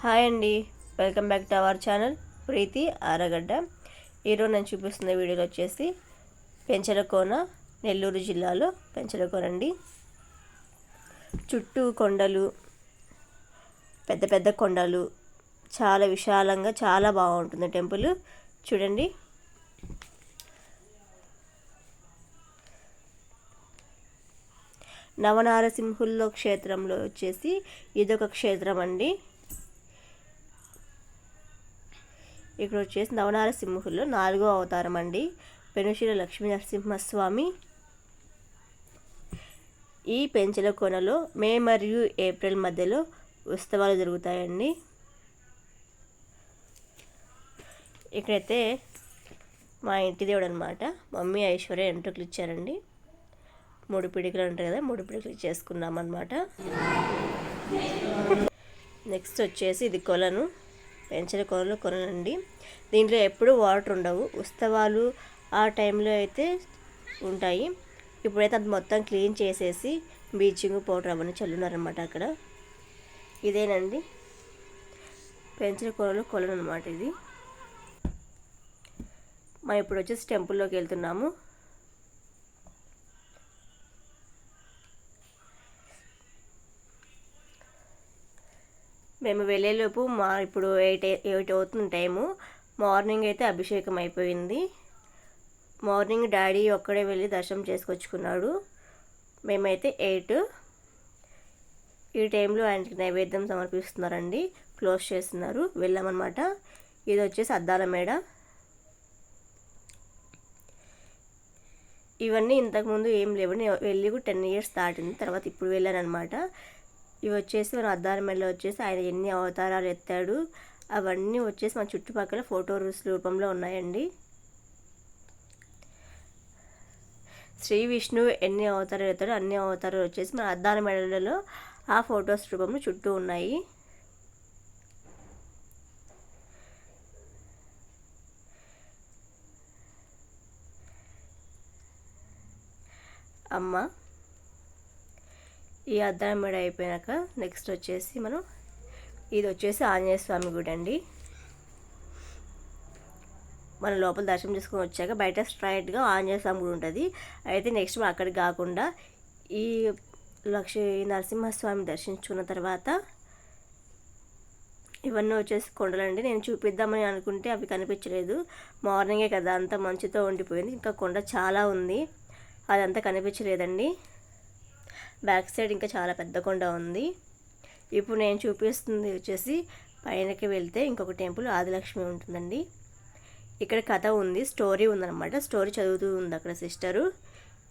Hi అండి. Welcome back to our channel. Preethi Aragadda. ఈరోజు నేను చూపిస్తున్న వీడియోలో వచ్చేసి పెంచలకోన నెల్లూరు జిల్లాలో పెంచలకోన అండి. చుట్టూ కొండలు పెద్ద పెద్ద కొండలు చాలా విశాలంగా చాలా బాగుంటుంది టెంపుల్. చూడండి. నవనారసింహుల్లో క్షేత్రంలో వచ్చేసి ఇదొక క్షేత్రం అండి. ఇక్కడ వచ్చేసి నవనారసింహుల్లో నాలుగో అవతారం అండి పెనుశీల లక్ష్మీ నరసింహస్వామి. ఈ పెంచల కొనలో మే మరియు ఏప్రిల్ మధ్యలో ఉత్సవాలు జరుగుతాయండి. ఇక్కడైతే మా ఇంటి దేవుడు అనమాట మమ్మీ ఐశ్వర్య ఎంట్రుకలు ఇచ్చారండి. మూడు పిడికలు ఉంటాయి కదా మూడు పిడికలు చేసుకున్నాం అనమాట నెక్స్ట్ వచ్చేసి ఇది కొలను. పెంచిన కొనలు కొనండి. దీంట్లో ఎప్పుడు వాటర్ ఉండవు. ఉత్సవాలు ఆ టైంలో అయితే ఉంటాయి. ఇప్పుడైతే అది మొత్తం క్లీన్ చేసేసి బ్లీచింగ్ పౌడర్ అవన్నీ చల్లున్నారనమాట అక్కడ. ఇదేనండి. పెంచిన కొనలు కొలను అనమాట ఇది. మనం ఇప్పుడు వచ్చేసి టెంపుల్లోకి వెళ్తున్నాము. మేము వెళ్ళేలోపు మా ఇప్పుడు ఎయిట్ ఎయిట్ అవుతుంది టైము మార్నింగ్ అయితే అభిషేకం అయిపోయింది. మార్నింగ్ డాడీ ఒక్కడే వెళ్ళి దర్శనం చేసుకొచ్చుకున్నాడు. మేమైతే ఎయిట్. ఈ టైంలో ఆయనకి నైవేద్యం సమర్పిస్తున్నారండి. క్లోజ్ చేస్తున్నారు. వెళ్ళామన్నమాట. ఇది వచ్చేసి అద్దాల మేడ. ఇవన్నీ ఇంతకుముందు ఏం లేవని వెళ్ళి కూడా టెన్ ఇయర్స్ దాటింది. తర్వాత ఇప్పుడు వెళ్ళాను అనమాట ఇవి వచ్చేసి మన అద్దాల మెడలో వచ్చేసి ఆయన ఎన్ని అవతారాలు ఎత్తాడు అవన్నీ వచ్చేసి మన చుట్టుపక్కల ఫోటో రూపంలో ఉన్నాయండి. శ్రీ విష్ణు ఎన్ని అవతారాలు ఎత్తాడు అన్ని అవతారాలు వచ్చేసి మన అద్దాల మెడలలో ఆ ఫొటోస్ రూపంలో చుట్టూ ఉన్నాయి. అమ్మ. ఈ అద్దాల మెడ అయిపోయాక నెక్స్ట్ వచ్చేసి మనం ఇది వచ్చేసి ఆంజనేయ స్వామి గుడి అండి. మన లోపల దర్శనం చేసుకొని వచ్చాక బయట స్ట్రైట్గా ఆంజనేయ స్వామి గుడి ఉంటుంది. అయితే నెక్స్ట్ మనం అక్కడికి కాకుండా ఈ లక్ష్మీ నరసింహస్వామి దర్శించుకున్న తర్వాత ఇవన్నీ వచ్చేసి కొండలండి. నేను చూపిద్దామని అనుకుంటే అవి కనిపించలేదు. మార్నింగే కదా అంతా మంచుతో ఉండిపోయింది. ఇంకా కొండ చాలా ఉంది. అదంతా కనిపించలేదండి. బ్యాక్ సైడ్ ఇంకా చాలా పెద్ద కొండ ఉంది. ఇప్పుడు నేను చూపిస్తుంది వచ్చేసి పైనకి వెళ్తే ఇంకొక టెంపుల్ ఆదిలక్ష్మి ఉంటుందండి. ఇక్కడ కథ ఉంది స్టోరీ ఉందన్నమాట. స్టోరీ చదువుతూ ఉంది అక్కడ సిస్టరు.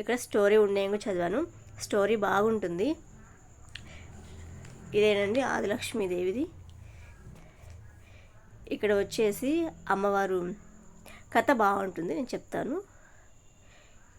ఇక్కడ స్టోరీ ఉండేందుకు చదివాను. స్టోరీ బాగుంటుంది. ఇదేనండి ఆదిలక్ష్మీదేవిది ఇక్కడ వచ్చేసి అమ్మవారు కథ బాగుంటుంది నేను చెప్తాను.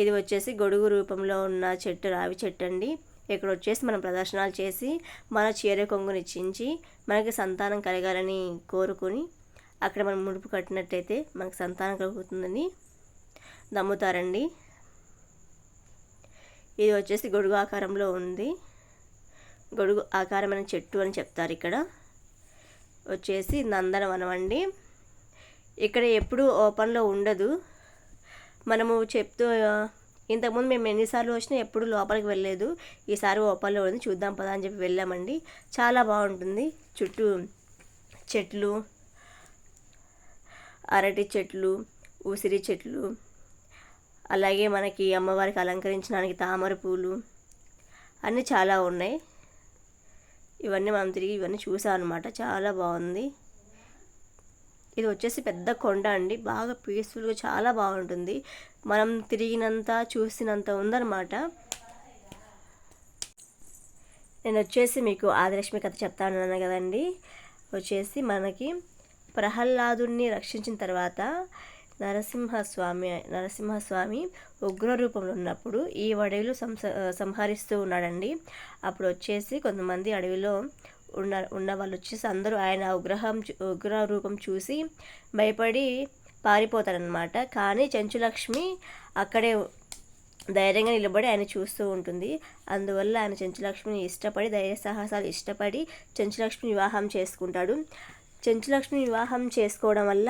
ఇది వచ్చేసి గొడుగు రూపంలో ఉన్న చెట్టు రావి చెట్టు అండి. ఇక్కడ వచ్చేసి మనం ప్రదర్శనలు చేసి మన చీర కొంగుని ఇచ్చించి మనకి సంతానం కలగాలని కోరుకొని అక్కడ మనం ముడుపు కట్టినట్టయితే మనకు సంతానం కలుగుతుందని నమ్ముతారండి. ఇది వచ్చేసి గొడుగు ఆకారంలో ఉంది. గొడుగు ఆకారమైన చెట్టు అని చెప్తారు ఇక్కడ. వచ్చేసి నందనవనం అండి. ఇక్కడ ఎప్పుడూ ఓపెన్లో ఉండదు. మనము చెప్తూ ఇంతకుముందు మేము ఎన్నిసార్లు వచ్చినా ఎప్పుడు లోపలికి వెళ్ళలేదు. ఈసారి ఓపెన్లో ఉంది చూద్దాం పదా అని చెప్పి వెళ్ళామండి. చాలా బాగుంటుంది. చుట్టూ చెట్లు అరటి చెట్లు ఉసిరి చెట్లు అలాగే మనకి అమ్మవారికి అలంకరించడానికి తామర పూలు అన్నీ చాలా ఉన్నాయి. ఇవన్నీ మనం తిరిగి ఇవన్నీ చూసాం అనమాట చాలా బాగుంది. ఇది వచ్చేసి పెద్ద కొండ అండి. బాగా పీస్ఫుల్గా చాలా బాగుంటుంది. మనం తిరిగినంత చూసినంత ఉందన్నమాట. నేను వచ్చేసి మీకు ఆదిలక్ష్మి కథ చెప్తాను కదండి. వచ్చేసి మనకి ప్రహ్లాదుని రక్షించిన తర్వాత నరసింహస్వామి నరసింహస్వామి ఉగ్ర రూపంలో ఉన్నప్పుడు ఈ అడవిలో సంస సంహరిస్తూ ఉన్నాడండి. అప్పుడు వచ్చేసి కొంతమంది అడవిలో ఉన్న ఉన్న వాళ్ళు వచ్చేసి అందరూ ఆయన ఉగ్రహం ఉగ్ర రూపం చూసి భయపడి పారిపోతారనమాట కానీ చెంచులక్ష్మి అక్కడే ధైర్యంగా నిలబడి ఆయన చూస్తూ ఉంటుంది. అందువల్ల ఆయన చెంచులక్ష్మిని ఇష్టపడి ధైర్య సాహసాలు ఇష్టపడి చెంచులక్ష్మి వివాహం చేసుకుంటాడు. చెంచులక్ష్మి వివాహం చేసుకోవడం వల్ల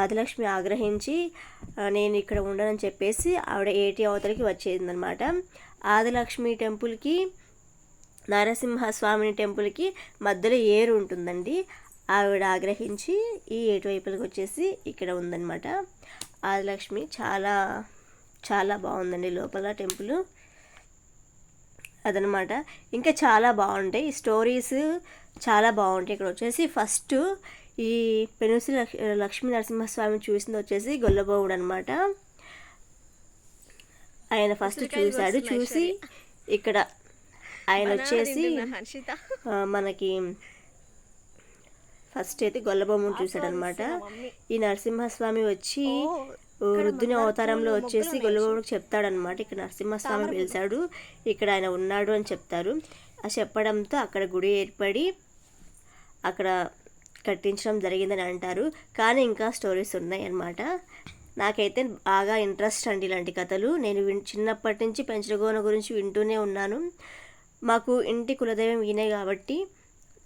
ఆదిలక్ష్మి ఆగ్రహించి నేను ఇక్కడ ఉండనని చెప్పేసి ఆవిడ ఏటి అవతలకి వచ్చేసిందనమాట ఆదిలక్ష్మి టెంపుల్కి నరసింహస్వామిని టెంపుల్కి మధ్యలో ఏరు ఉంటుందండి. ఆవిడ ఆగ్రహించి ఈ ఏటువైపులకు వచ్చేసి ఇక్కడ ఉందన్నమాట. ఆదిలక్ష్మి చాలా చాలా బాగుందండి లోపల టెంపుల్. అదనమాట ఇంకా చాలా బాగుంటాయి. స్టోరీస్ చాలా బాగుంటాయి. ఇక్కడ వచ్చేసి ఫస్ట్ ఈ పెనుసి లక్ష్మీ నరసింహస్వామి చూసింది వచ్చేసి గొల్లబోవుడు అనమాట ఆయన ఫస్ట్ చూశాడు. చూసి ఇక్కడ ఆయన వచ్చేసి మనకి ఫస్ట్ అయితే గొల్లబొమ్మను చూశాడు అనమాట ఈ నరసింహస్వామి వచ్చి వృద్ధుని అవతారంలో వచ్చేసి గొల్లబొమ్మకు చెప్తాడనమాట. ఇక్కడ నరసింహస్వామి పిలిచాడు. ఇక్కడ ఆయన ఉన్నాడు అని చెప్తారు. ఆ చెప్పడంతో అక్కడ గుడి ఏర్పడి అక్కడ కట్టించడం జరిగిందని అంటారు. కానీ ఇంకా స్టోరీస్ ఉన్నాయి అన్నమాట నాకైతే బాగా ఇంట్రెస్ట్ అండి ఇలాంటి కథలు. నేను విన్ చిన్నప్పటి నుంచి పెంచగోన గురించి వింటూనే ఉన్నాను. మాకు ఇంటి కులదైవం ఈయనే కాబట్టి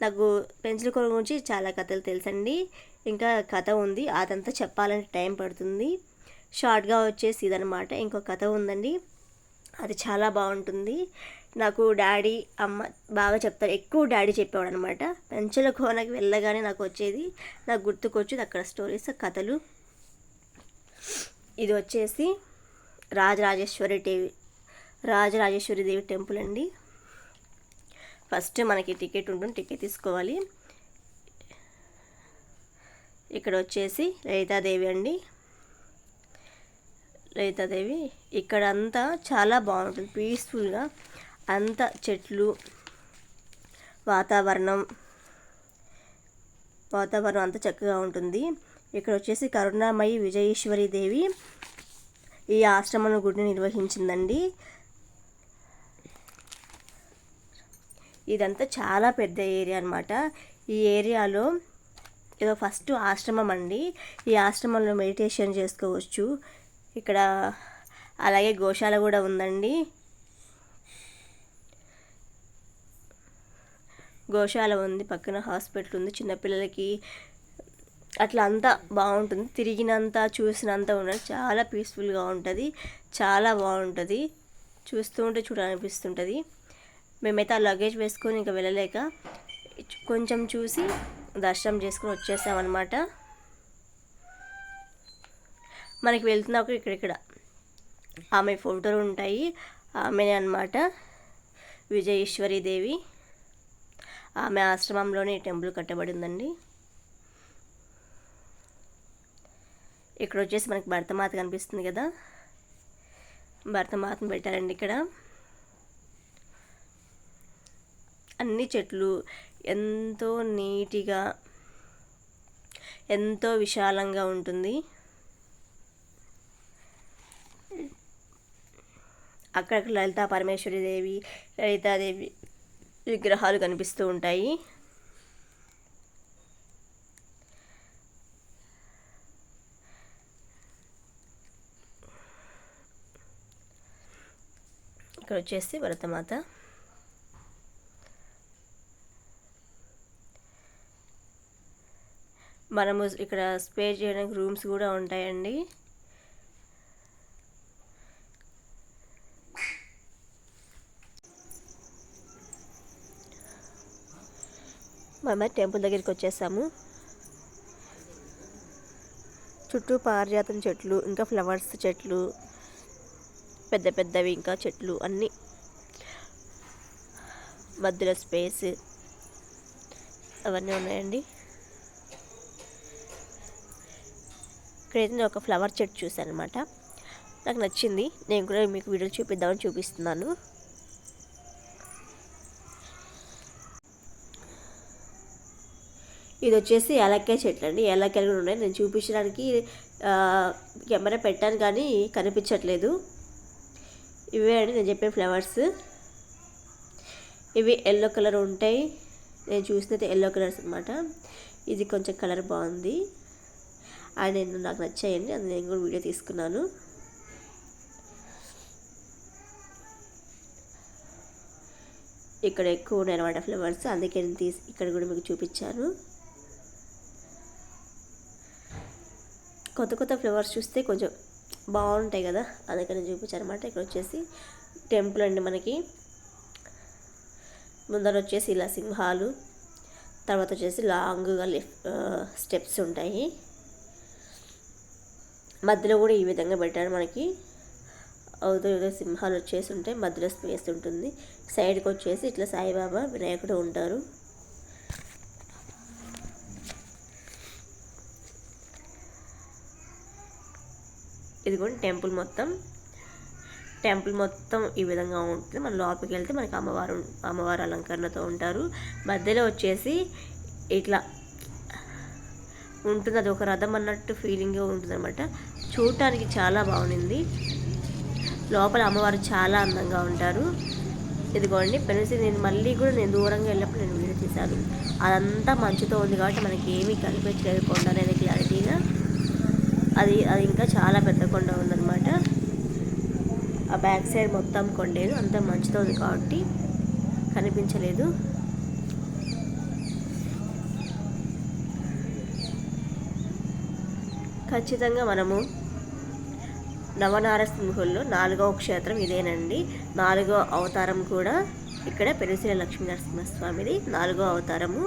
నాకు పెంచలకోన గురించి చాలా కథలు తెలుసండి. ఇంకా కథ ఉంది. అదంతా చెప్పాలంటే టైం పడుతుంది. షార్ట్గా వచ్చేసి ఇదనమాట ఇంకో కథ ఉందండి. అది చాలా బాగుంటుంది. నాకు డాడీ అమ్మ బాగా చెప్తారు. ఎక్కువ డాడీ చెప్పేవాడు అనమాట పెంచల కోనకి వెళ్ళగానే నాకు వచ్చేది. నాకు గుర్తుకొచ్చేది అక్కడ స్టోరీస్ కథలు. ఇది వచ్చేసి రాజరాజేశ్వరి దేవి రాజరాజేశ్వరి దేవి టెంపుల్ అండి. ఫస్ట్ మనకి టికెట్ ఉంటుంది టికెట్ తీసుకోవాలి. ఇక్కడ వచ్చేసి లలితాదేవి అండి. లలితాదేవి ఇక్కడ అంతా చాలా బాగుంటుంది పీస్ఫుల్గా. అంత చెట్లు వాతావరణం. వాతావరణం అంత చక్కగా ఉంటుంది. ఇక్కడ వచ్చేసి కరుణామయి విజయేశ్వరి దేవి ఈ ఆశ్రమం గుడిని నిర్వహించిందండి. ఇదంతా చాలా పెద్ద ఏరియా అనమాట ఈ ఏరియాలో ఏదో ఫస్ట్ ఆశ్రమం అండి. ఈ ఆశ్రమంలో మెడిటేషన్ చేసుకోవచ్చు. ఇక్కడ అలాగే గోశాల కూడా ఉందండి. గోశాల ఉంది పక్కన హాస్పిటల్ ఉంది. చిన్నపిల్లలకి అట్లా అంతా బాగుంటుంది. తిరిగినంత చూసినంత ఉండదు చాలా పీస్ఫుల్గా ఉంటుంది. చాలా బాగుంటుంది. చూస్తూ ఉంటే చూడాలనిపిస్తుంటుంది. మేమైతే ఆ లగేజ్ వేసుకొని ఇంకా వెళ్ళలేక కొంచెం చూసి దర్శనం చేసుకుని వచ్చేసామన్నమాట. మనకి వెళ్తున్నప్పుడు ఇక్కడిక్కడ ఆమె ఫోటోలు ఉంటాయి. ఆమెనే అనమాట విజయేశ్వరి దేవి. ఆమె ఆశ్రమంలోనే టెంపుల్ కట్టబడి ఉందండి ఇక్కడ వచ్చేసి మనకి భరతమాత కనిపిస్తుంది కదా. భరతమాతను పెట్టారండి ఇక్కడ. అన్ని చెట్లు ఎంతో నీటిగా ఎంతో విశాలంగా ఉంటుంది. అక్కడక్కడ లలితా పరమేశ్వరి దేవి లలితాదేవి విగ్రహాలు కనిపిస్తూ ఉంటాయి. ఇక్కడ వచ్చేసి భరతమాత మనము ఇక్కడ స్పే చేయడానికి రూమ్స్ కూడా ఉంటాయండి. మేము టెంపుల్ దగ్గరికి వచ్చేసాము. చుట్టూ పారిజాతం చెట్లు ఇంకా ఫ్లవర్స్ చెట్లు పెద్ద పెద్దవి ఇంకా చెట్లు అన్నీ. మధ్యలో స్పేస్ అవన్నీ ఉన్నాయండి. ఇక్కడైతే నేను ఒక ఫ్లవర్ చెట్టు చూసాను అనమాట నాకు నచ్చింది. నేను కూడా మీకు వీడియో చూపిద్దామని చూపిస్తున్నాను. ఇది వచ్చేసి ఏలక్కాయ చెట్లు అండి. ఏలక్కాయలు కూడా ఉన్నాయి. నేను చూపించడానికి కెమెరా పెట్టాను కానీ కనిపించట్లేదు. ఇవే అండి నేను చెప్పే ఫ్లవర్స్. ఇవి ఎల్లో కలర్ ఉంటాయి. నేను చూసినది ఎల్లో కలర్స్ అనమాట ఇది కొంచెం కలర్ బాగుంది. ఆయన నేను నాకు నచ్చాయండి అది నేను కూడా వీడియో తీసుకున్నాను. ఇక్కడ ఎక్కువ ఉన్నాయి అనమాట ఫ్లవర్స్ అందుకే నేను తీసి ఇక్కడ కూడా మీకు చూపించాను. కొత్త కొత్త ఫ్లవర్స్ చూస్తే కొంచెం బాగుంటాయి కదా అందుకని చూపించాను అనమాట ఇక్కడ వచ్చేసి టెంపుల్ అండి మనకి. ముందర వచ్చేసి ఇలా సింహాలు తర్వాత వచ్చేసి లాంగ్గా స్టెప్స్ ఉంటాయి. మధ్యలో కూడా ఈ విధంగా పెట్టారు. మనకి అవుతూ సింహాలు వచ్చేసి ఉంటాయి మధ్యలో స్పేస్ ఉంటుంది సైడ్కి వచ్చేసి ఇట్లా సాయిబాబా వినాయకుడు ఉంటారు. ఇదిగోండి టెంపుల్ మొత్తం. టెంపుల్ మొత్తం ఈ విధంగా ఉంటుంది. మన లోపలికి వెళ్తే మనకి అమ్మవారు అమ్మవారు అలంకరణతో ఉంటారు. మధ్యలో వచ్చేసి ఇట్లా ఉంటుంది. అది ఒక రథం అన్నట్టు ఫీలింగ్గా ఉంటుంది అనమాట చూడటానికి చాలా బాగుంది లోపల అమ్మవారు చాలా అందంగా ఉంటారు. ఇదిగోండి పెనసి నేను మళ్ళీ కూడా నేను దూరంగా వెళ్ళినప్పుడు నేను వీడియో తీశాను. అదంతా మంచుతో ఉంది కాబట్టి మనకి ఏమీ కనిపించలేదు కొండ అనేది క్లారిటీగా. అది అది ఇంకా చాలా పెద్ద కొండ ఉందన్నమాట. ఆ బ్యాక్ సైడ్ మొత్తం కొండేది అంతా మంచుతో ఉంది కాబట్టి కనిపించలేదు. ఖచ్చితంగా మనము నవనారసింహుల్లో నాలుగవ క్షేత్రం ఇదేనండి. నాలుగో అవతారం కూడా ఇక్కడ పెరిసిన లక్ష్మీ నరసింహస్వామిది నాలుగో అవతారము